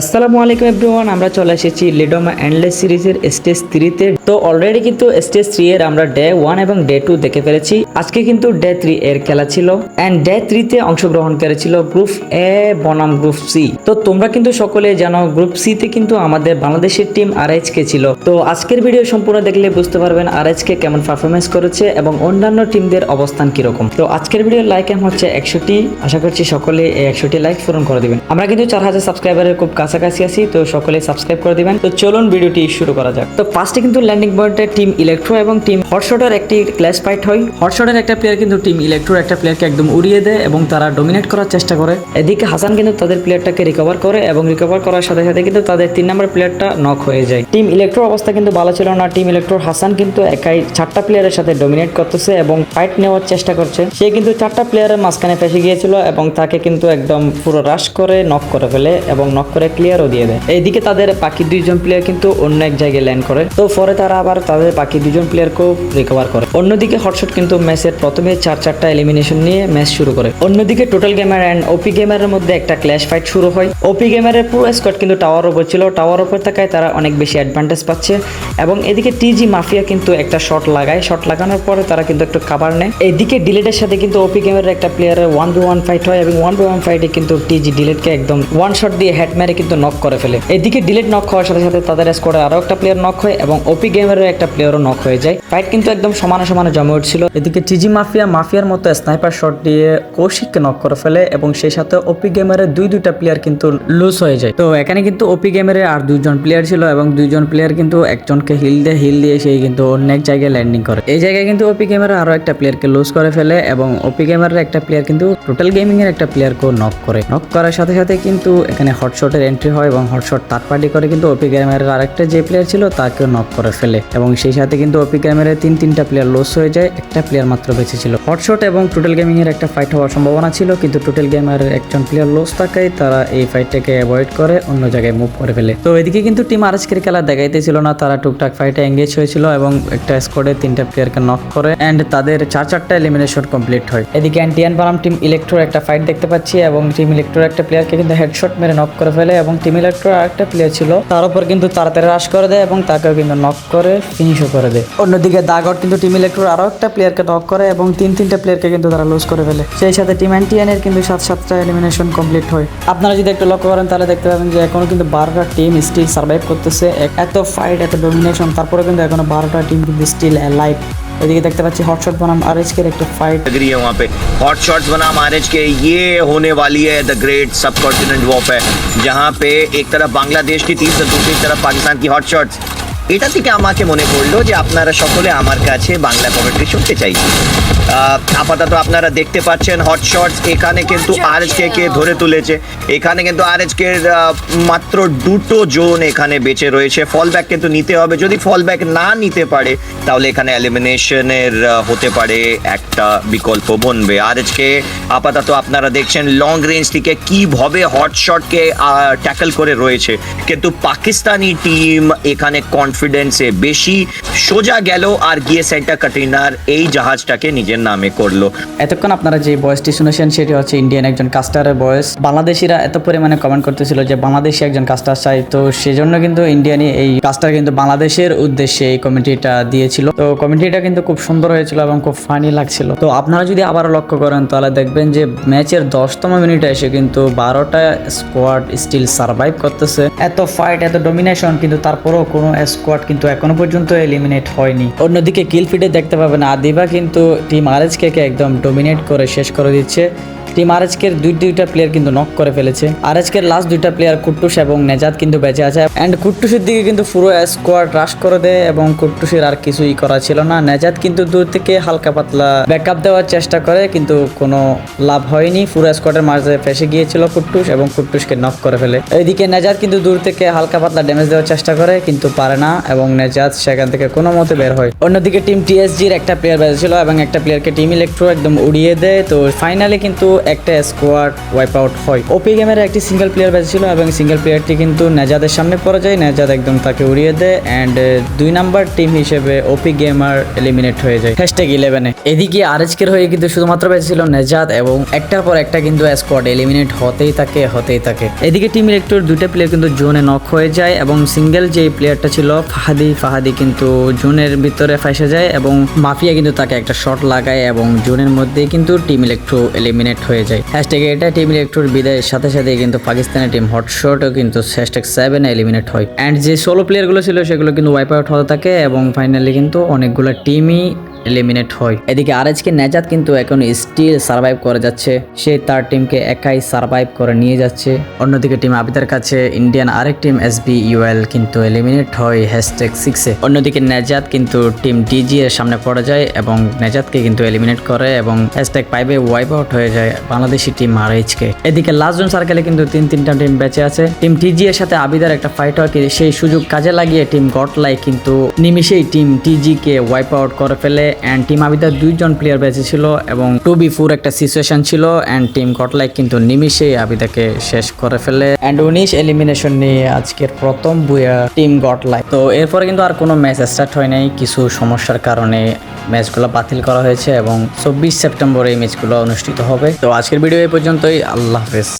আসসালামু আলাইকুম এভরিওয়ান আমরা চলে এসেছি লিডোমা এন্ডলেস সিরিজের স্টেজ থ্রিতে তো অলরেডি কিন্তু স্টেজ থ্রি এর আমরা ডে ওয়ান এবং ডে টু দেখে ফেলেছি। আজকে কিন্তু ডে থ্রি এর খেলা ছিল। অ্যান্ড ডে থ্রিতে অংশগ্রহণ করেছিল গ্রুপ এ বনাম গ্রুপ সি তো তোমরা কিন্তু সকলে জানো গ্রুপ সি তে কিন্তু আমাদের বাংলাদেশের টিম আর কে ছিল। তো আজকের ভিডিও সম্পূর্ণ দেখলে বুঝতে পারবেন আর কে কেমন পারফরমেন্স করেছে এবং অন্যান্য টিমদের অবস্থান কীরকম। তো আজকের ভিডিও লাইক এম হচ্ছে একশোটি আশা করছি সকলে এই একশোটি লাইক পূরণ করে দিবেন। আমরা কিন্তু চার হাজার সাবস্ক্রাইবারের খুব কাছাকাছি আছি, তো সকলে সাবস্ক্রাইব করে দিবেন। তো চলুন ভিডিওটি শুরু করা যাক। তো ফার্স্টে কিন্তু ল্যান্ডিং পয়েন্টে টিম ইলেকট্রো এবং টিম হটশটের একটি ক্লাস ফাইট হয়। হটশটের একটা প্লেয়ার কিন্তু টিম ইলেকট্রোর একটা প্লেয়ারকে একদম উড়িয়ে দেয় এবং তারা ডোমিনেট করার চেষ্টা করে। এদিকে হাসান কিন্তু তাদের প্লেয়ারটাকে রিকভার করে এবং রিকভার করার সাথে সাথে কিন্তু তাদের তিন নম্বর প্লেয়ারটা নক হয়ে যায়। টিম ইলেকট্রোর অবস্থা কিন্তু ভালো ছিল না। টিম ইলেকট্রোর হাসান কিন্তু একাই চারটা প্লেয়ারের সাথে ডোমিনেট করতেছে এবং ফাইট নেওয়ার চেষ্টা করছে। সে কিন্তু চারটা প্লেয়ারের মাঝখানে ফেসে গিয়েছিল এবং তাকে কিন্তু একদম পুরো রাশ করে নক করে ফেলে এবং নক করে ক্লিয়ারও দিয়ে দেয়। এইদিকে তাদের বাকি দুইজন প্লেয়ার কিন্তু অন্য এক জায়গায় ল্যান্ড করে। তো পরে তারা আবার তাদের বাকি দুজন প্লেয়ারকেও রিকভার করে। অন্যদিকে হটশট কিন্তু ম্যাচের প্রথমে চার চারটা এলিমিনেশন নিয়ে ম্যাচ শুরু করে। অন্যদিকে টোটাল গেমার অ্যান্ড ওপি গেমারের মধ্যে একটা ক্ল্যাশ ফাইট শুরু হয়। ওপি গেমারের পুরো স্কোয়াড কিন্তু টাওয়ার ওপর ছিল। টাওয়ার ওপর থাকায় তারা অনেক বেশি অ্যাডভান্টেজ পাচ্ছে। এবং এদিকে টিজি মাফিয়া কিন্তু একটা শট লাগায়। শট লাগানোর পরে তারা কিন্তু একটু কাবার নেয়। এদিকে ডিলেটের সাথে কিন্তু ওপি গেমারের একটা প্লেয়ারের ওয়ান টু ওয়ান ফাইট হয়। এবং ওয়ান টু ওয়ান ফাইটে কিন্তু টিজি ডিলেটকে একদম ওয়ান শট দিয়ে হেড মেরে কিন্তু নক করে ফেলে। এদিকে ডিলেট নক হওয়ার সাথে সাথে তাদের স্কোয়াডে আরও একটা প্লেয়ার নক হয় এবং ওপি গেমারের একটা প্লেয়ারও নক হয়ে যায়। ফাইট কিন্তু একদম সমানে সমানে জমে উঠছিল। এদিকে টিজি মাফিয়া মাফিয়ার মতো স্নাইপার শট দিয়ে কৌশিককে নক করে ফেলে এবং সেই সাথে ওপি গেমারের দুই দুইটা প্লেয়ার কিন্তু লুজ হয়ে যায়। তো এখানে কিন্তু ওপি গেমের আর দুইজন প্লেয়ার ছিল এবং দুইজন প্লেয়ার কিন্তু একজনকে হিল দিয়ে হিল দিয়ে সেই কিন্তু অন্য এক জায়গায় ল্যান্ডিং করে। এই জায়গায় কিন্তু ওপি গেমের আরও একটা প্লেয়ারকে লুজ করে ফেলে এবং ওপি গেমারের একটা প্লেয়ার কিন্তু টোটাল গেমিং এর একটা প্লেয়ারকেও নক করে। নক করার সাথে সাথে কিন্তু এখানে হটশটের এন্ট্রি হয় এবং হটশট থার্ড পার্টি করে, কিন্তু ওপি গেমারের আরেকটা যে প্লেয়ার ছিল তাকেও নক করে ফেলে। এবং সেই সাথে কিন্তু ওপি গেমারের তিন, তিনটা প্লেয়ার লস হয়ে যায়, একটা প্লেয়ার মাত্র বেঁচে ছিল। হটশট এবং টোটাল গেমিং এর একটা ফাইট হওয়ার সম্ভাবনা ছিল, কিন্তু টোটাল গেমারের একজন প্লেয়ার লস থাকায় তারা এই ফাইটটাকে অ্যাভয়েড করে, অন্য জায়গায় মুভ করে ফেলে। তো এদিকে কিন্তু টিম আরএসকের খেলা দেখাইতেছিল না, তারা টুকটাক ফাইটে এঙ্গেজ হয়েছিল এবং একটা স্কোয়াডে তিনটা প্লেয়ারকে নক করে এন্ড তাদের চার, চারটা এলিমিনেশন কমপ্লিট হয়। এদিকে অ্যান্টিয়ান বারাম টিম ইলেকট্রোর একটা ফাইট দেখতে পাচ্ছি, এবং টিম ইলেকট্রোর একটা প্লেয়ারকে কিন্তু হেডশট মেরে নক করে ফেলে এবং টিম ইলেকট্রোর আরেকটা প্লেয়ার ছিল, তার উপর কিন্তু তাড়াতাড়ি রাশ করে দেয় এবং তাকেও কিন্তু নক করে ফিনিশও করে দেয়। অন্যদিকে দাগট কিন্তু টিম ইলেকট্রোর আরও একটা প্লেয়ারকে নক করে এবং তিন তিনটা প্লেয়ারকে কিন্তু তারা লুজ করে ফেলে। সেই সাথে টিম অ্যান্টিয়ানের কিন্তু সাত সাতটা এলিমিনেশন কমপ্লিট হয়। আপনারা যদি একটু লক্ষ্য করেন, তাহলে দেখতে পাবেন যে এখনও কিন্তু বারোটা টিম স্টিল সার্ভাইভ করতেছে। এত ফাইট এত ডোমিনেশন তারপরে কিন্তু এখনও বারোটা টিম কিন্তু স্টিল লাইভ এদিকে দেখতে পাচ্ছি হটশট বনাম আর এর একটা ফাইট लग रही है वहाँ पे हॉट शॉट्स बनाम आर के ये होने वाली है the great subcontinent warfare जहाँ पे एक तरफ बांग्लादेश की टीम তো दूसरी तरफ পাকিস্তান কি হট শটস এটা থেকে আমাকে মনে পড়লো যে আপনারা সকলে আমার কাছে বাংলা কমেন্ট্রি শুনতে চাইছেন আহ, আপাতত আপনারা দেখতে পাচ্ছেন হট শটস এখানে কিন্তু আর কে ধরে তুলেছে। এখানে কিন্তু আর কে মাত্র দুটো জোন এখানে বেঁচে রয়েছে। ফল ব্যাক কিন্তু নিতে হবে। যদি ফল ব্যাক না নিতে পারে তাহলে এখানে এলিমিনেশনের হতে পারে একটা বিকল্প বনবে। আর কে আপাতত আপনারা দেখছেন লং রেঞ্জ থেকে কীভাবে হট শটকে ট্যাকল করে রয়েছে। কিন্তু পাকিস্তানি টিম এখানে কনফিডেন্সে বেশি। সোজা গেল আর গিয়ে সেন্টা কাটিনার এই জাহাজটাকে নিজের নামে করল। এতক্ষণ আপনারা যে বয়সটি শুনেছেন, সেটি হচ্ছে ইন্ডিয়ান একজন কাস্টারের বয়স। বাংলাদেশিরা এত পরিমাণে কমেন্ট করতেছিল যে বাংলাদেশি একজন কাস্টার চাই। তো সেজন্য কিন্তু ইন্ডিয়ানই এই কাস্টার কিন্তু বাংলাদেশের উদ্দেশ্যে এই কমিটিটা দিয়েছিল। তো কমিটিটা কিন্তু খুব সুন্দর হয়েছিল এবং খুব ফানি লাগছিল। তো আপনারা যদি আবারও লক্ষ্য করেন, তাহলে দেখবেন যে ম্যাচের দশতম মিনিটে এসে কিন্তু বারোটা স্কোয়াড স্টিল সার্ভাইভ করতেছে। এত ফাইট এত ডোমিনেশন কিন্তু তারপরেও কোনো স্কোয়াড কিন্তু এখনও পর্যন্ত এলিমিনেট হয়নি। অন্যদিকে কিল ফিডে দেখতে পাবেন, আদিবা কিন্তু টিম আরএসকে একদম ডোমিনেট করে শেষ করে দিচ্ছে। টিম আরএচকের দুই দুইটা প্লেয়ার কিন্তু নক করে ফেলেছে। আরএচকের লাস্ট দুইটা প্লেয়ার কুট্টুস এবং নেজাদ কিন্তু বেঁচে আছে। অ্যান্ড কুট্টুসের দিকে কিন্তু পুরো স্কোয়াড রাশ করে দেয় এবং কুট্টুসের আর কিছুই করা ছিল না। নেজাদ কিন্তু দূর থেকে হালকা পাতলা ব্যাকআপ দেওয়ার চেষ্টা করে, কিন্তু কোনো লাভ হয়নি। পুরো স্কোয়াডের মাঝে ফেসে গিয়েছিল কুট্টুস এবং কুট্টুসকে নক করে ফেলে। এইদিকে নেজাদ কিন্তু দূর থেকে হালকা পাতলা ড্যামেজ দেওয়ার চেষ্টা করে, কিন্তু পারে না এবং নেজাদ সেখান থেকে কোনো মতে বের হয়। অন্যদিকে টিম টিএসজির একটা প্লেয়ার বেঁচেছিল এবং একটা প্লেয়ারকে টিম ইলেকট্রো একদম উড়িয়ে দেয়। তো ফাইনালি কিন্তু একটা স্কোয়াড ওয়াইপ আউট হয়। ওপি গেমের একটি সিঙ্গেল প্লেয়ার বেঁচে ছিল এবং সিঙ্গেল প্লেয়ারটি কিন্তু নেজাদের সামনে পড়ে যায়। নেজাদ একদম তাকে উড়িয়ে দেয় অ্যান্ড দুই নাম্বার টিম হিসেবে ওপি গেমার এলিমিনেট হয়ে যায়। হ্যাশট্যাগ ইলেভেনে এদিকে আরএচকের হয়ে কিন্তু শুধুমাত্র বেঁচে ছিল নেজাদ এবং একটার পর একটা কিন্তু স্কোয়াড এলিমিনেট হতেই থাকে হতেই থাকে। এদিকে টিম ইলেক্ট্রোর দুইটা প্লেয়ার কিন্তু জোনে নক হয়ে যায় এবং সিঙ্গেল যে প্লেয়ারটা ছিল, ফাহাদি ফাহাদি কিন্তু জোনের ভিতরে ফাঁসে যায় এবং মাফিয়া কিন্তু তাকে একটা শট লাগায় এবং জোনের মধ্যে কিন্তু টিম ইলেকট্রো এলিমিনেট হয়ে যায়। হ্যাশট্যাগে এটা টিম ইলেকট্রোর বিদায়ের সাথে সাথে কিন্তু পাকিস্তানের টিম হটশটও কিন্তু হ্যাশট্যাগ সেভেনে এলিমিনেট হয়। অ্যান্ড যে সোলো প্লেয়ারগুলো ছিল, সেগুলো কিন্তু ওয়াইপ আউট হতে থাকে এবং ফাইনালি কিন্তু অনেকগুলো টিমই এলিমিনেট হয়। এদিকে আরএজকে নেজাত কিন্তু এখন স্টিল সার্ভাইভ করে যাচ্ছে। সে তার টিমকে একাই সার্ভাইভ করে নিয়ে যাচ্ছে। অন্যদিকে টিম আবিদার কাছে ইন্ডিয়ান আরেক টিম এস বি ইউএল কিন্তু এলিমিনেট হয় হ্যাশট্যাগ সিক্সে অন্যদিকে নেজাত কিন্তু টিম ডিজি এর সামনে পড়ে যায় এবং নেজাতকে কিন্তু এলিমিনেট করে এবং হ্যাশট্যাগ পাইবে ওয়াইপ আউট হয়ে যায় বাংলাদেশি টিম আর আরএইচকে এদিকে লাস্ট জন সার্কেলে কিন্তু তিন তিনটা টিম বেঁচে আছে। টিম টিজি এর সাথে আবিদার একটা ফাইট হয় সেই সুযোগ কাজে লাগিয়ে টিম গটলাই কিন্তু নিমিশেই টিম টিজি কে ওয়াইপ আউট করে ফেলে। অ্যান্ড টিম আবিদার দুইজন প্লেয়ার বেঁচে ছিল এবং টু বি ফোর একটা সিচুয়েশন ছিল অ্যান্ড টিম গটলাই কিন্তু নিমিশেই আবিদাকে শেষ করে ফেলে। অ্যান্ড উনিশ এলিমিনেশন নিয়ে আজকের প্রথম বুয়া টিম গটলাই তো এরপরে কিন্তু আর কোনো ম্যাচ স্টার্ট হয় নাই, কিছু সমস্যার কারণে ম্যাচগুলো বাতিল করা হয়েছে এবং চব্বিশ সেপ্টেম্বর এই ম্যাচগুলো অনুষ্ঠিত হবে। তো আজকের ভিডিও এই পর্যন্তই, আল্লাহ হাফেজ।